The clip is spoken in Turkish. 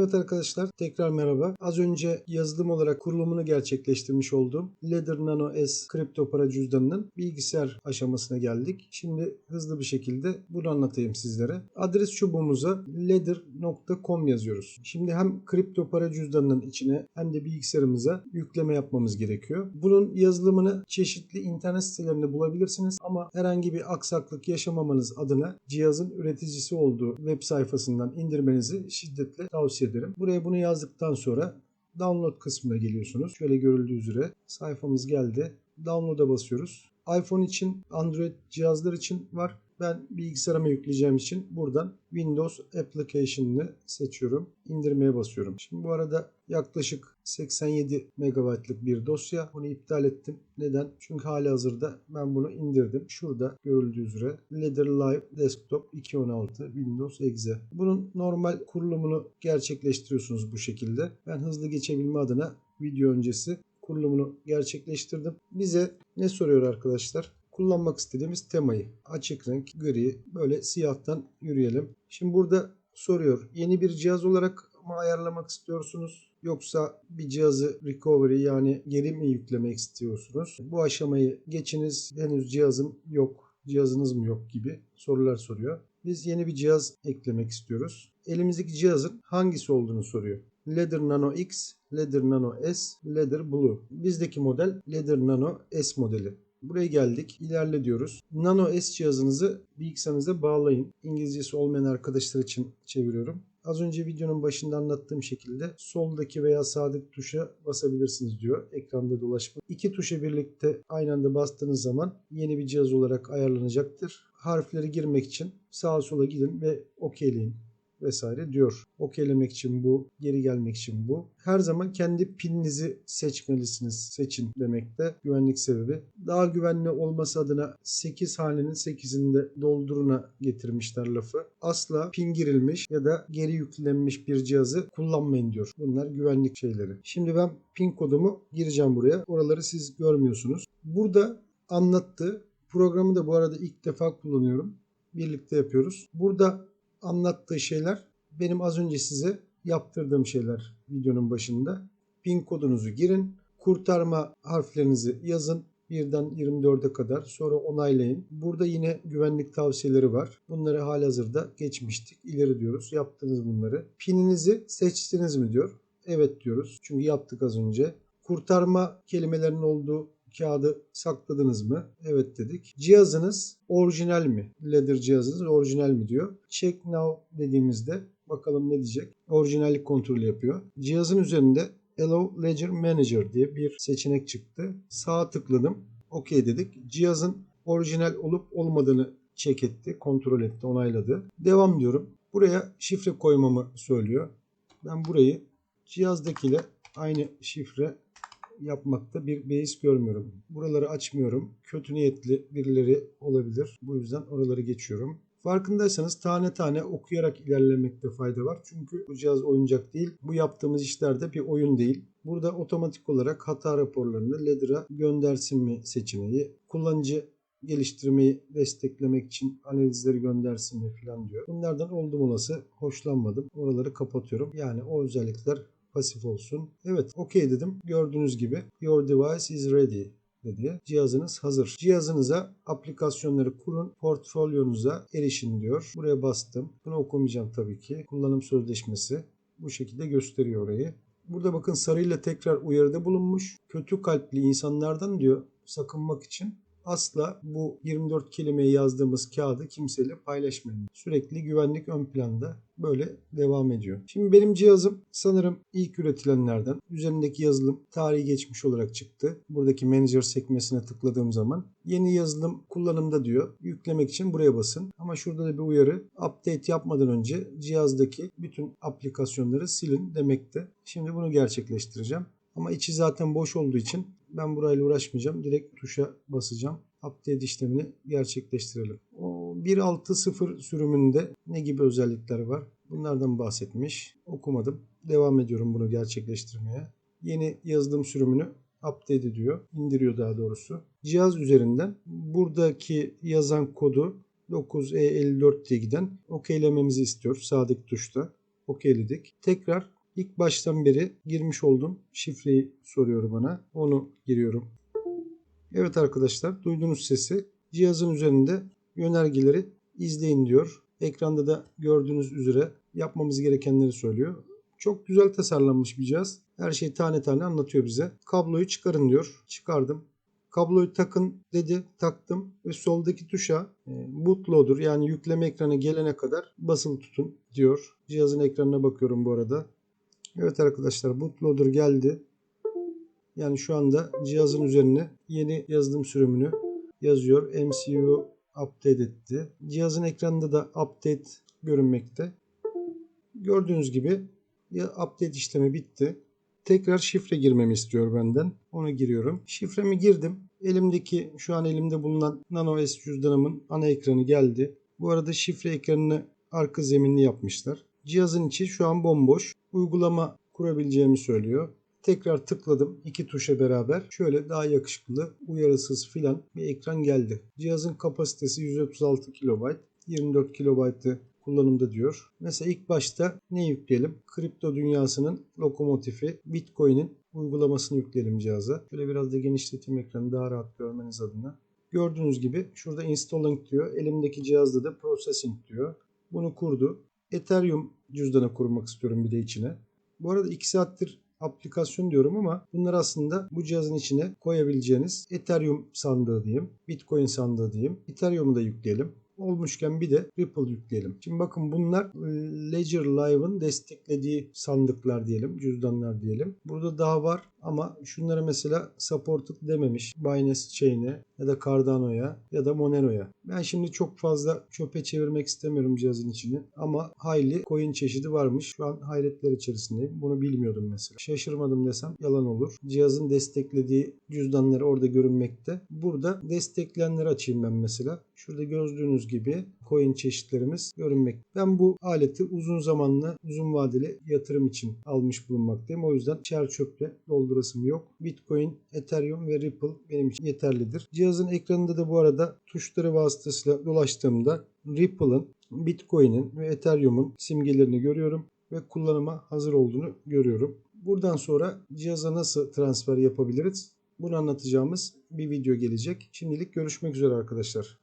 Evet arkadaşlar tekrar merhaba. Az önce yazılım olarak kurulumunu gerçekleştirmiş olduğum Ladder Nano S kripto para cüzdanının bilgisayar aşamasına geldik. Şimdi hızlı bir şekilde bunu anlatayım sizlere. Adres çubuğumuza ladder.com yazıyoruz. Şimdi hem kripto para cüzdanının içine hem de bilgisayarımıza yükleme yapmamız gerekiyor. Bunun yazılımını çeşitli internet sitelerinde bulabilirsiniz ama herhangi bir aksaklık yaşamamanız adına cihazın üreticisi olduğu web sayfasından indirmenizi şiddetle tavsiye ederim. Buraya bunu yazdıktan sonra download kısmına geliyorsunuz. Şöyle görüldüğü üzere sayfamız geldi. Download'a basıyoruz. iPhone için, Android cihazlar için var. Ben bilgisayarıma yükleyeceğim için buradan Windows Application'ını seçiyorum. İndirmeye basıyorum. Şimdi bu arada yaklaşık 87 MB'lık bir dosya. Bunu iptal ettim. Neden? Çünkü hali hazırda ben bunu indirdim. Şurada görüldüğü üzere Ladder Live Desktop 2.16 Windows Exe. Bunun normal kurulumunu gerçekleştiriyorsunuz bu şekilde. Ben hızlı geçebilme adına video öncesi kurulumunu gerçekleştirdim. Bize ne soruyor arkadaşlar? Kullanmak istediğimiz temayı. Açık renk, gri, böyle siyahtan yürüyelim. Şimdi burada soruyor. Yeni bir cihaz olarak mı ayarlamak istiyorsunuz? Yoksa bir cihazı recovery yani geri mi yüklemek istiyorsunuz? Bu aşamayı geçiniz. Henüz cihazım yok. Cihazınız mı yok gibi sorular soruyor. Biz yeni bir cihaz eklemek istiyoruz. Elimizdeki cihazın hangisi olduğunu soruyor. Ladder Nano X, Ladder Nano S, Ladder Blue. Bizdeki model Ladder Nano S modeli. Buraya geldik. İlerle diyoruz. Nano S cihazınızı bilgisayarınıza bağlayın. İngilizcesi olmayan arkadaşlar için çeviriyorum. Az önce videonun başında anlattığım şekilde soldaki veya sağdaki tuşa basabilirsiniz diyor. Ekranda dolaşma. İki tuşa birlikte aynı anda bastığınız zaman yeni bir cihaz olarak ayarlanacaktır. Harfleri girmek için sağa sola gidin ve okeyleyin vesaire diyor. Okeylemek için bu, geri gelmek için bu. Her zaman kendi pininizi seçmelisiniz. Seçin demekte güvenlik sebebi. Daha güvenli olması adına 8 hanenin 8'inde dolduruna getirmişler lafı. Asla pin girilmiş ya da geri yüklenmiş bir cihazı kullanmayın diyor. Bunlar güvenlik şeyleri. Şimdi ben pin kodumu gireceğim buraya. Oraları siz görmüyorsunuz. Burada anlattığı programı da bu arada ilk defa kullanıyorum. Birlikte yapıyoruz. Burada anlattığı şeyler benim az önce size yaptırdığım şeyler videonun başında. Pin kodunuzu girin. Kurtarma harflerinizi yazın. Birden 24'e kadar sonra onaylayın. Burada yine güvenlik tavsiyeleri var. Bunları halihazırda geçmiştik. İleri diyoruz. Yaptınız bunları. Pininizi seçtiniz mi diyor. Evet diyoruz. Çünkü yaptık az önce. Kurtarma kelimelerinin olduğu kağıdı sakladınız mı? Evet dedik. Cihazınız orijinal mi? Ladder cihazınız orijinal mi diyor. Check now dediğimizde bakalım ne diyecek. Orijinallik kontrolü yapıyor. Cihazın üzerinde Allow Ledger Manager diye bir seçenek çıktı. Sağa tıkladım. OK dedik. Cihazın orijinal olup olmadığını check etti, kontrol etti, onayladı. Devam diyorum. Buraya şifre koymamı söylüyor. Ben burayı cihazdakiyle aynı şifre yapmakta bir beis görmüyorum. Buraları açmıyorum. Kötü niyetli birileri olabilir. Bu yüzden oraları geçiyorum. Farkındaysanız tane tane okuyarak ilerlemekte fayda var. Çünkü bu cihaz oyuncak değil. Bu yaptığımız işlerde bir oyun değil. Burada otomatik olarak hata raporlarını Ladder'a göndersin mi seçeneği, kullanıcı geliştirmeyi desteklemek için analizleri göndersin mi falan diyor. Bunlardan oldum olası hoşlanmadım. Oraları kapatıyorum. Yani o özellikler pasif olsun. Evet okey dedim. Gördüğünüz gibi your device is ready dedi. Cihazınız hazır. Cihazınıza aplikasyonları kurun, portfolyonuza erişin diyor. Buraya bastım. Bunu okumayacağım tabii ki. Kullanım sözleşmesi bu şekilde gösteriyor orayı. Burada bakın sarıyla tekrar uyarıda bulunmuş. Kötü kalpli insanlardan diyor sakınmak için asla bu 24 kelimeyi yazdığımız kağıdı kimseyle paylaşmayın. Sürekli güvenlik ön planda böyle devam ediyor. Şimdi benim cihazım sanırım ilk üretilenlerden. Üzerindeki yazılım tarihi geçmiş olarak çıktı. Buradaki manager sekmesine tıkladığım zaman yeni yazılım kullanımda diyor. Yüklemek için buraya basın. Ama şurada da bir uyarı. Update yapmadan önce cihazdaki bütün aplikasyonları silin demekte. Şimdi bunu gerçekleştireceğim. Ama içi zaten boş olduğu için ben burayla uğraşmayacağım. Direkt tuşa basacağım. Update işlemini gerçekleştirelim. O 1.6.0 sürümünde ne gibi özellikler var? Bunlardan bahsetmiş. Okumadım. Devam ediyorum bunu gerçekleştirmeye. Yeni yazılım sürümünü update ediyor. indiriyor daha doğrusu. Cihaz üzerinden buradaki yazan kodu 9E54 diye giden okeylememizi istiyor sağdaki tuşta. okeyledik. Tekrar ilk baştan beri girmiş oldum. Şifreyi soruyor bana. Onu giriyorum. Evet arkadaşlar duyduğunuz sesi cihazın üzerinde yönergeleri izleyin diyor. Ekranda da gördüğünüz üzere yapmamız gerekenleri söylüyor. Çok güzel tasarlanmış bir cihaz. Her şeyi tane tane anlatıyor bize. Kabloyu çıkarın diyor. Çıkardım. Kabloyu takın dedi. Taktım ve soldaki tuşa e, bootloader yani yükleme ekranı gelene kadar basılı tutun diyor. Cihazın ekranına bakıyorum bu arada. Evet arkadaşlar bootloader geldi. Yani şu anda cihazın üzerine yeni yazılım sürümünü yazıyor. MCU update etti. Cihazın ekranında da update görünmekte. Gördüğünüz gibi ya update işlemi bitti. Tekrar şifre girmemi istiyor benden. Onu giriyorum. Şifremi girdim. Elimdeki şu an elimde bulunan Nano S cüzdanımın ana ekranı geldi. Bu arada şifre ekranını arka zeminli yapmışlar. Cihazın içi şu an bomboş. Uygulama kurabileceğimi söylüyor. Tekrar tıkladım iki tuşa beraber. Şöyle daha yakışıklı, uyarısız filan bir ekran geldi. Cihazın kapasitesi 136 KB. 24 KB'ı kullanımda diyor. Mesela ilk başta ne yükleyelim? Kripto dünyasının lokomotifi Bitcoin'in uygulamasını yükleyelim cihaza. Şöyle biraz da genişleteyim ekranı daha rahat görmeniz adına. Gördüğünüz gibi şurada installing diyor. Elimdeki cihazda da processing diyor. Bunu kurdu. Ethereum cüzdanı kurmak istiyorum bir de içine. Bu arada 2 saattir aplikasyon diyorum ama bunlar aslında bu cihazın içine koyabileceğiniz Ethereum sandığı diyeyim, Bitcoin sandığı diyeyim. Ethereum'u da yükleyelim. Olmuşken bir de Ripple yükleyelim. Şimdi bakın bunlar Ledger Live'ın desteklediği sandıklar diyelim, cüzdanlar diyelim. Burada daha var ama şunlara mesela supported dememiş. Binance Chain'e ya da Cardano'ya ya da Monero'ya. Ben şimdi çok fazla çöpe çevirmek istemiyorum cihazın içini. Ama hayli coin çeşidi varmış. Şu an hayretler içerisindeyim. Bunu bilmiyordum mesela. Şaşırmadım desem yalan olur. Cihazın desteklediği cüzdanları orada görünmekte. Burada destekleyenleri açayım ben mesela. Şurada gördüğünüz gibi coin çeşitlerimiz görünmek. Ben bu aleti uzun zamanlı, uzun vadeli yatırım için almış bulunmaktayım. O yüzden çer çöple doldurasım yok. Bitcoin, Ethereum ve Ripple benim için yeterlidir. Cihazın ekranında da bu arada tuşları vasıtasıyla dolaştığımda Ripple'ın, Bitcoin'in ve Ethereum'un simgelerini görüyorum ve kullanıma hazır olduğunu görüyorum. Buradan sonra cihaza nasıl transfer yapabiliriz? Bunu anlatacağımız bir video gelecek. Şimdilik görüşmek üzere arkadaşlar.